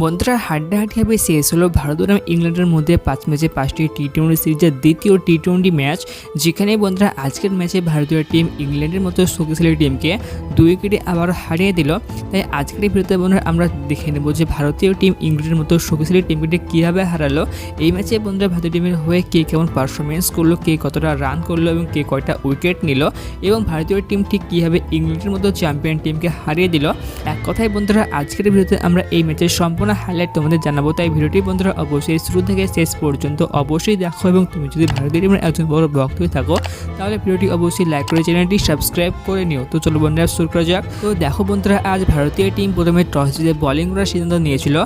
বন্ধুরা হাড্ডাহাড্ডিভাবে শেষ হলো ভারত বনাম ইংল্যান্ডের মধ্যে পাঁচ ম্যাচে পাঁচটি টি টোয়েন্টি সিরিজের দ্বিতীয় টি টোয়েন্টি ম্যাচ, যেখানে বন্ধুরা আজকের ম্যাচে ভারতীয় টিম ইংল্যান্ডের মতো শক্তিশালী টিমকে দুই উইকেটে আবারও হারিয়ে দিল। তাই আজকের ভিডিওতে বন্ধুরা আমরা দেখে নেব যে ভারতীয় টিম ইংল্যান্ডের মতো শক্তিশালী টিমকে কীভাবে হারালো। এই ম্যাচে বন্ধুরা ভারতীয় টিমের হয়ে কে কেমন পারফরমেন্স করল, কে কতটা রান করল এবং কে কয়টা উইকেট নিল এবং ভারতীয় টিম ঠিক কীভাবে ইংল্যান্ডের মতো চ্যাম্পিয়ন টিমকে হারিয়ে দিল। এক কথায় বন্ধুরা, আজকের ভিডিওতে আমরা এই ম্যাচের সম্পূর্ণ হাইলাইট তোমাদের জানাব। তাই ভিডিওটি বন্ধুরা অবশ্যই শুরু থেকে শেষ পর্যন্ত অবশ্যই দেখো এবং তুমি যদি ভারতীয় টিমের একজন বড় ভক্ত হয়ে থাকো, তাহলে ভিডিওটি অবশ্যই লাইক করে চ্যানেলটি সাবস্ক্রাইব করে নিও। তো চলো বন্ধুরা শুরু করা যাক। তো দেখো বন্ধুরা, আজ ভারতীয় টিম প্রথমে টস জিতে বোলিং করার সিদ্ধান্ত নিয়েছিল,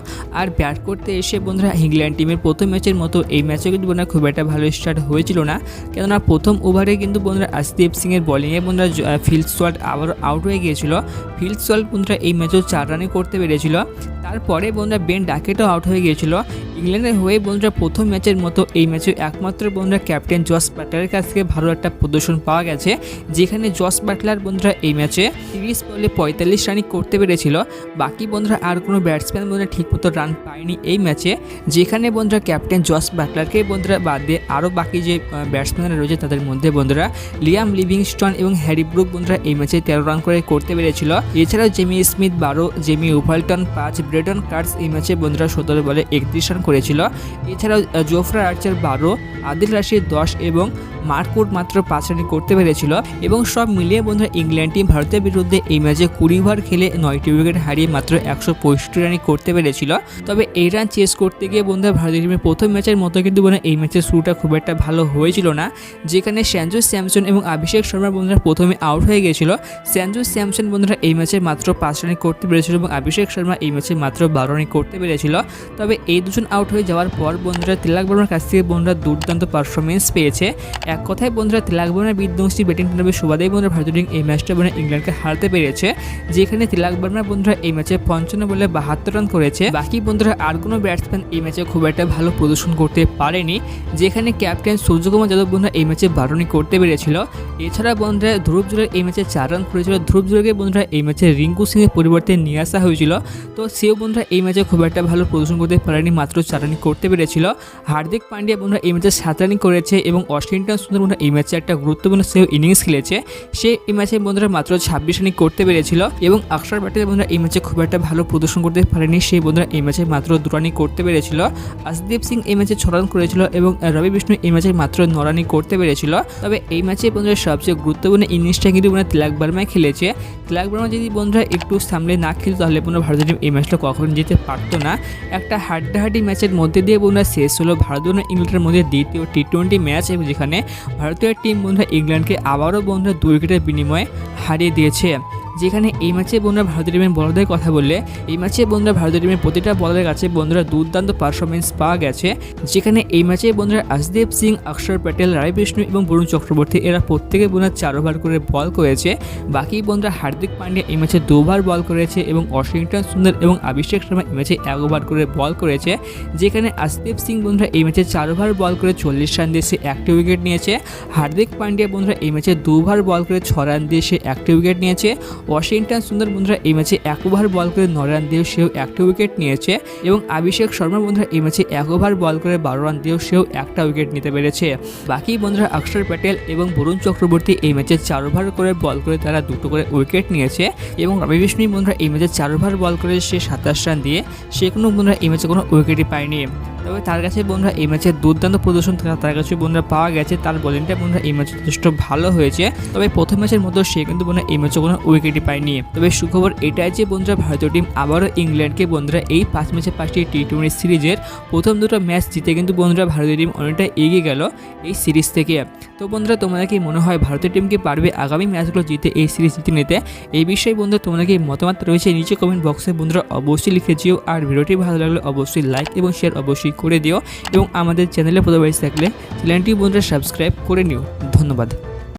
আর ব্যাট করতে এসে বন্ধুরা ইংল্যান্ড টিমের প্রথম ম্যাচের মতো এই ম্যাচে কিন্তু বন্ধুরা খুব একটা ভালো স্টার্ট হয়েছিল না। কেননা প্রথম ওভারে কিন্তু বন্ধুরা আশদীপ সিংয়ের বোলিংয়ে বন্ধুরা ফিল্ড সোয়াল্ট আবার আউট হয়ে গিয়েছিল। ফিল্ড সোয়াল্ট বন্ধুরা এই ম্যাচেও চার রানে করতে পেরেছিল। তারপরে বন্ধুরা বেন ডাকেটও আউট হয়ে গিয়েছিল। ইংল্যান্ডের হয়ে বন্ধুরা প্রথম ম্যাচের মতো এই ম্যাচে একমাত্র বন্ধুরা ক্যাপ্টেন জস বাটলারের কাছ থেকে ভালো একটা প্রদর্শন পাওয়া গেছে, যেখানে জস বাটলার বন্ধুরা এই ম্যাচে তিরিশ বলে পঁয়তাল্লিশ রানই করতে পেরেছিল। বাকি বন্ধুরা আর কোনো ব্যাটসম্যান বন্ধুরা ঠিকমতো রান পায়নি এই ম্যাচে, যেখানে বন্ধুরা ক্যাপ্টেন জস বাটলারকে বন্ধুরা বাদ দিয়ে আরও বাকি যে ব্যাটসম্যানরা রয়েছে তাদের মধ্যে বন্ধুরা লিয়াম লিভিংস্টন এবং হ্যারি ব্রুক বন্ধুরা এই ম্যাচে তেরো রান করে করতে পেরেছিল। এছাড়াও জেমি স্মিথ বারো, জেমি উভাল্টন পাঁচ, ব্রেডন কার্ডস এই ম্যাচে বন্ধুরা সতেরো বলে একত্রিশ রান করেছিল। এছাড়াও জোফরা আর্চার বারো আদিল রাশিদ দশ এবং মার্কুট মাত্র পাঁচ রানে করতে পেরেছিল এবং সব মিলিয়ে বন্ধুরা ইংল্যান্ড টিম ভারতের বিরুদ্ধে এই ম্যাচে কুড়ি ওভার খেলে নয়টি উইকেট হারিয়ে মাত্র একশো পঁয়ষট্টি রানই করতে পেরেছিল। তবে এই রান চেস করতে গিয়ে বন্ধুরা ভারতীয় টিমের প্রথম ম্যাচের মতো কিন্তু বন্ধুরা এই ম্যাচের শুরুটা খুব একটা ভালো হয়েছিল না, যেখানে স্যাঞ্জু স্যামসন এবং অভিষেক শর্মা বন্ধুরা প্রথমে আউট হয়ে গিয়েছিল। স্যাঞ্জু স্যামসন বন্ধুরা এই ম্যাচে মাত্র পাঁচ রানে করতে পেরেছিল এবং অভিষেক শর্মা এই ম্যাচে মাত্র বারো রানে করতে পেরেছিল। তবে এই দুজন আউট হয়ে যাওয়ার পর বন্ধুরা তিলাক বর্মার কাছ থেকে বন্ধুরা দুর্দান্ত পারফরমেন্স পেয়েছে। এক কথায় বন্ধুরা তিলাক বর্মার বিধ্বংসী ব্যাটিং টুর্নামেন্ট সুবাদেই বন্ধুরা ভারতীয় টিম এই ম্যাচটা বন্ধুরা ইংল্যান্ডকে হারতে পেরেছে, যেখানে তিলাক বর্মার বন্ধুরা এই ম্যাচে পঞ্চান্ন বলে বাহাত্তর রান করেছে। বাকি বন্ধুরা আর কোনো ব্যাটসম্যান এই ম্যাচে খুব একটা ভালো প্রদর্শন করতে পারেনি, যেখানে ক্যাপ্টেন সূর্যকুমার যাদব বন্ধুরা এই ম্যাচে বারো রানই করতে পেরেছিল। এছাড়া বন্ধুরা ধ্রুব জুরের এই ম্যাচে চার রান করেছিল। ধ্রুব জুরেকে বন্ধুরা এই ম্যাচে রিঙ্কু সিংয়ের পরিবর্তে নিয়ে আসা হয়েছিল। তো সেও বন্ধুরা এই ম্যাচে খুব একটা ভালো প্রদর্শন করতে পারেনি, মাত্র চার রানই করতে পেরেছিল। হার্দিক পান্ডিয়া বন্ধুরা এই ম্যাচে সাত রানই করেছে এবং ওয়াশিংটন সুন্দর বন্ধুরা, এই ম্যাচে একটা গুরুত্বপূর্ণ সেও ইনিংস খেলেছে। সে এই ম্যাচে বন্ধুরা মাত্র ছাব্বিশ রানই করতে পেরেছিল এবং অক্ষর প্যাটেল বন্ধুরা এই ম্যাচে খুব একটা ভালো প্রদর্শন করতে পারেনি। সেই বন্ধুরা এই ম্যাচে মাত্র দু রানই করতে পেরেছিল। আসদীপ সিং এই ম্যাচে ছ রান করেছিল এবং রবি বিষ্ণু এই ম্যাচে মাত্র ন রানই করতে পেরেছিল। তবে এই ম্যাচে বন্ধুরা সবচেয়ে গুরুত্বপূর্ণ ইনিংসটা কিন্তু বন্ধুরা তিলাক বার্মায় খেলেছে। তিলাক বার্মা যদি বন্ধুরা একটু সামলে না খেলতো, তাহলে বন্ধুরা ভারতীয় টিম এই ম্যাচটা কখনো যেতে পারতো না। একটা হাড্ডাহাড্ডি ম্যাচের মধ্যে দিয়ে বন্ধুরা শেষ হলো ভারত এবং ইংল্যান্ডের মধ্যে দ্বিতীয় টি টোয়েন্টি ম্যাচ এবং যেখানে ভারতীয় টিম বন্ধুরা ইংল্যান্ডকে আবারও বন্ধুরা দুই উইকেটের বিনিময়ে হারিয়ে দিয়েছে। যেখানে এই ম্যাচে বন্ধুরা ভারতীয় টিমের বলদের কথা বললে, এই ম্যাচে বন্ধুরা ভারতীয় টিমের প্রতিটা বলের কাছে বন্ধুরা দুর্দান্ত পারফরমেন্স পাওয়া গেছে। যেখানে এই ম্যাচে বন্ধুরা আসদীপ সিং, অক্ষর প্যাটেল রায় বিষ্ণু এবং বরুণ চক্রবর্তী, এরা প্রত্যেকে বন্ধুরা চার ওভার করে বল করেছে। বাকি বন্ধুরা হার্দিক পান্ডিয়া এই ম্যাচে দুবার বল করেছে এবং ওয়াশিংটন সুন্দর এবং অভিষেক শর্মা এই ম্যাচে এক ওভার করে বল করেছে। যেখানে আসদীপ সিং বন্ধুরা এই ম্যাচে চার ওভার বল করে চল্লিশ রান দিয়ে সে একটি উইকেট নিয়েছে। হার্দিক পান্ডিয়া বন্ধুরা এই ম্যাচে দুবার বল করে ছ রান দিয়ে সে একটি উইকেট নিয়েছে। ওয়াশিংটন সুন্দর বন্ধুরা এই ম্যাচে এক ওভার বল করে ন রান দিয়েও সেও একটা উইকেট নিয়েছে এবং অভিষেক শর্মা বন্ধুরা এই ম্যাচে এক ওভার বল করে বারো রান দিয়েও সেও একটা উইকেট নিতে পেরেছে। বাকি বন্ধুরা অক্ষর প্যাটেল এবং বরুণ চক্রবর্তী এই ম্যাচে চার ওভার করে বল করে তারা দুটো করে উইকেট নিয়েছে এবং রবি বিষ্ণু বন্ধুরা এই ম্যাচে চার ওভার বল করে সে সাতাশ রান দিয়ে, সে কোনো বন্ধুরা এই ম্যাচে কোনো উইকেটই পায়নি। তবে তার কাছে বন্ধুরা এই ম্যাচে দুর্দান্ত প্রদর্শন তার- কাছে বন্ধুরা পাওয়া গেছে। তার বোলিংটা বন্ধুরা এই ম্যাচে যথেষ্ট ভালো হয়েছে। তবে প্রথম ম্যাচের মতো সে কিন্তু বন্ধুরা এই ম্যাচে কোনো উইকেটই পায়নি। তবে সুখবর এটাই যে বন্ধুরা ভারতীয় টিম আবারও ইংল্যান্ডকে বন্ধুরা এই পাঁচ ম্যাচে পাঁচটি টি টোয়েন্টি সিরিজের প্রথম দুটো ম্যাচ জিতে কিন্তু বন্ধুরা ভারতীয় টিম অনেকটা এগিয়ে গেল এই সিরিজ থেকে। তো বন্ধুরা, তোমাদের কি মনে হয় ভারতীয় টিমকে পারবে আগামী ম্যাচগুলো জিতে এই সিরিজ জিতে নিতে? এই বিষয়ে বন্ধুরা তোমাদের কি মতামত রয়েছে? নিচে কমেন্ট বক্সে বন্ধুরা অবশ্যই লিখে দিও আর ভিডিওটি ভালো লাগলে অবশ্যই লাইক এবং শেয়ার অবশ্যই করে দিও এবং আমাদের চ্যানেলে প্রথমে থাকলে চ্যানেলটি বন্ধুরা সাবস্ক্রাইব করে নিও। ধন্যবাদ।